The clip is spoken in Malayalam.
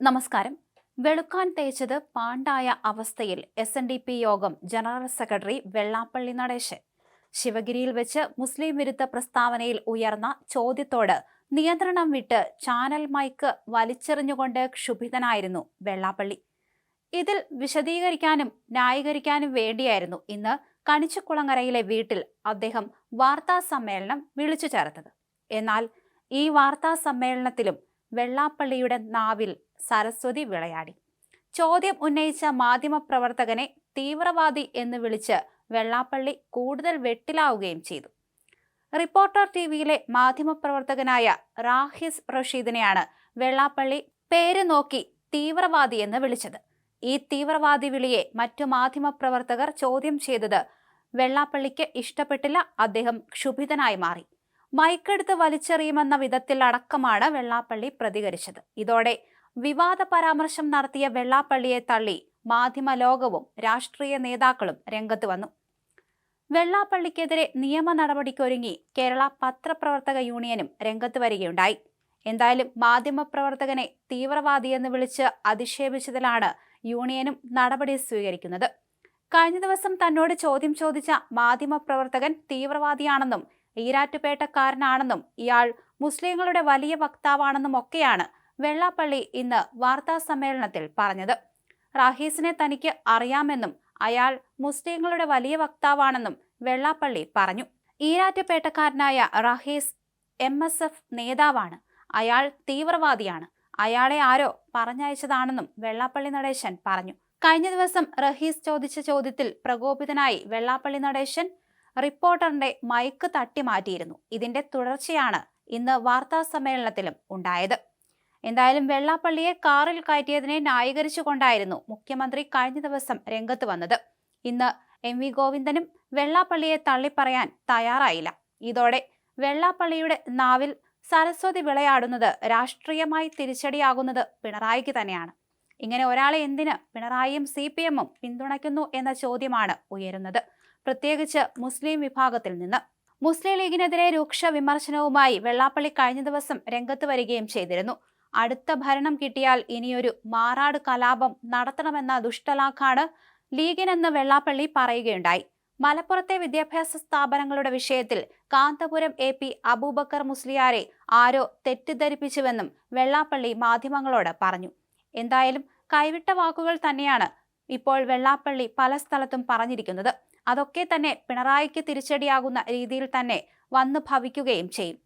നമസ്കാരം. വെളുക്കാൻ തേച്ചത് പാണ്ടായ അവസ്ഥയിൽ എസ് എൻ ഡി പി യോഗം ജനറൽ സെക്രട്ടറി വെള്ളാപ്പള്ളി നടേശൻ. ശിവഗിരിയിൽ വെച്ച് മുസ്ലിം വിരുദ്ധ പ്രസ്താവനയിൽ ഉയർന്ന ചോദ്യത്തോട് നിയന്ത്രണം വിട്ട് ചാനൽ മൈക്ക് വലിച്ചെറിഞ്ഞുകൊണ്ട് ക്ഷുഭിതനായിരുന്നു വെള്ളാപ്പള്ളി. ഇതിൽ വിശദീകരിക്കാനും ന്യായീകരിക്കാനും വേണ്ടിയായിരുന്നു ഇന്ന് കണിച്ചുകുളങ്ങരയിലെ വീട്ടിൽ അദ്ദേഹം വാർത്താ സമ്മേളനം വിളിച്ചു ചേർത്തത്. എന്നാൽ ഈ വാർത്താ സമ്മേളനത്തിലും വെള്ളാപ്പള്ളിയുടെ നാവിൽ സരസ്വതി വിളയാടി. ചോദ്യം ഉന്നയിച്ച മാധ്യമപ്രവർത്തകനെ തീവ്രവാദി എന്ന് വിളിച്ച് വെള്ളാപ്പള്ളി കൂടുതൽ വെട്ടിലാവുകയും ചെയ്തു. റിപ്പോർട്ടർ ടി വിയിലെ മാധ്യമപ്രവർത്തകനായ റാഹിസ് റഷീദിനെയാണ് വെള്ളാപ്പള്ളി പേര് നോക്കി തീവ്രവാദി എന്ന് വിളിച്ചത്. ഈ തീവ്രവാദി വിളിയെ മറ്റു മാധ്യമപ്രവർത്തകർ ചോദ്യം ചെയ്തത് വെള്ളാപ്പള്ളിക്ക് ഇഷ്ടപ്പെട്ടില്ല അദ്ദേഹം ക്ഷുഭിതനായി മാറി. മൈക്കെടുത്ത് വലിച്ചെറിയുമെന്ന വിധത്തിൽ അടക്കമാണ് വെള്ളാപ്പള്ളി പ്രതികരിച്ചത്. ഇതോടെ വിവാദ പരാമർശം നടത്തിയ വെള്ളാപ്പള്ളിയെ തള്ളി മാധ്യമ ലോകവും രാഷ്ട്രീയ നേതാക്കളും രംഗത്ത് വന്നു. വെള്ളാപ്പള്ളിക്കെതിരെ നിയമ നടപടിക്കൊരുങ്ങി കേരള പത്രപ്രവർത്തക യൂണിയനും രംഗത്ത് വരികയുണ്ടായി. എന്തായാലും മാധ്യമപ്രവർത്തകനെ തീവ്രവാദി എന്ന് വിളിച്ച് അധിക്ഷേപിച്ചതിലാണ് യൂണിയനും നടപടി സ്വീകരിക്കുന്നത്. കഴിഞ്ഞ ദിവസം തന്നോട് ചോദ്യം ചോദിച്ച മാധ്യമപ്രവർത്തകൻ തീവ്രവാദിയാണെന്നും ഈരാറ്റുപേട്ടക്കാരനാണെന്നും ഇയാൾ മുസ്ലിങ്ങളുടെ വലിയ വക്താവാണെന്നും ഒക്കെയാണ് വെള്ളാപ്പള്ളി ഇന്ന് വാർത്താ സമ്മേളനത്തിൽ പറഞ്ഞത്. റാഹീസിനെ തനിക്ക് അറിയാമെന്നും അയാൾ മുസ്ലിങ്ങളുടെ വലിയ വക്താവാണെന്നും വെള്ളാപ്പള്ളി പറഞ്ഞു. ഈരാറ്റുപേട്ടക്കാരനായ റാഹീസ് എം എസ് എഫ് നേതാവാണ്. അയാൾ തീവ്രവാദിയാണ്. അയാളെ ആരോ പറഞ്ഞയച്ചതാണെന്നും വെള്ളാപ്പള്ളി നടേശൻ പറഞ്ഞു. കഴിഞ്ഞ ദിവസം റഹീസ് ചോദിച്ച ചോദ്യത്തിൽ പ്രകോപിതനായി വെള്ളാപ്പള്ളി നടേശൻ റിപ്പോർട്ടറിന്റെ മൈക്ക് തട്ടി മാറ്റിയിരുന്നു. ഇതിന്റെ തുടർച്ചയാണ് ഇന്ന് വാർത്താ സമ്മേളനത്തിലും ഉണ്ടായത്. എന്തായാലും വെള്ളാപ്പള്ളിയെ കാറിൽ കയറ്റിയതിനെ ന്യായീകരിച്ചുകൊണ്ടായിരുന്നു മുഖ്യമന്ത്രി കഴിഞ്ഞ ദിവസം രംഗത്ത് വന്നത്. ഇന്ന് എം വി ഗോവിന്ദനും വെള്ളാപ്പള്ളിയെ തള്ളിപ്പറയാൻ തയ്യാറായില്ല. ഇതോടെ വെള്ളാപ്പള്ളിയുടെ നാവിൽ സരസ്വതി വിളയാടുന്നത് രാഷ്ട്രീയമായി തിരിച്ചടിയാകുന്നത് പിണറായിക്ക് തന്നെയാണ്. ഇങ്ങനെ ഒരാളെ എന്തിന് പിണറായിയും സി പി എമ്മും പിന്തുണയ്ക്കുന്നു എന്ന ചോദ്യമാണ് ഉയരുന്നത്. പ്രത്യേകിച്ച് മുസ്ലിം വിഭാഗത്തിൽ നിന്ന്. മുസ്ലിം ലീഗിനെതിരെ രൂക്ഷ വിമർശനവുമായി വെള്ളാപ്പള്ളി കഴിഞ്ഞ ദിവസം രംഗത്ത് വരികയും ചെയ്തിരുന്നു. അടുത്ത ഭരണം കിട്ടിയാൽ ഇനിയൊരു മാറാട് കലാപം നടത്തണമെന്ന ദുഷ്ടലാഖാണ് ലീഗിനെന്ന് വെള്ളാപ്പള്ളി പറയുകയുണ്ടായി. മലപ്പുറത്തെ വിദ്യാഭ്യാസ സ്ഥാപനങ്ങളുടെ വിഷയത്തിൽ കാന്തപുരം എ പി അബൂബക്കർ മുസ്ലിയാരെ ആരോ തെറ്റിദ്ധരിപ്പിച്ചുവെന്നും വെള്ളാപ്പള്ളി മാധ്യമങ്ങളോട് പറഞ്ഞു. എന്തായാലും കൈവിട്ട വാക്കുകൾ തന്നെയാണ് ഇപ്പോൾ വെള്ളാപ്പള്ളി പല സ്ഥലത്തും പറഞ്ഞിരിക്കുന്നത്. അതൊക്കെ തന്നെ പിണറായിക്ക് തിരിച്ചടിയാകുന്ന രീതിയിൽ തന്നെ വന്നു ഭവിക്കുകയും ചെയ്യും.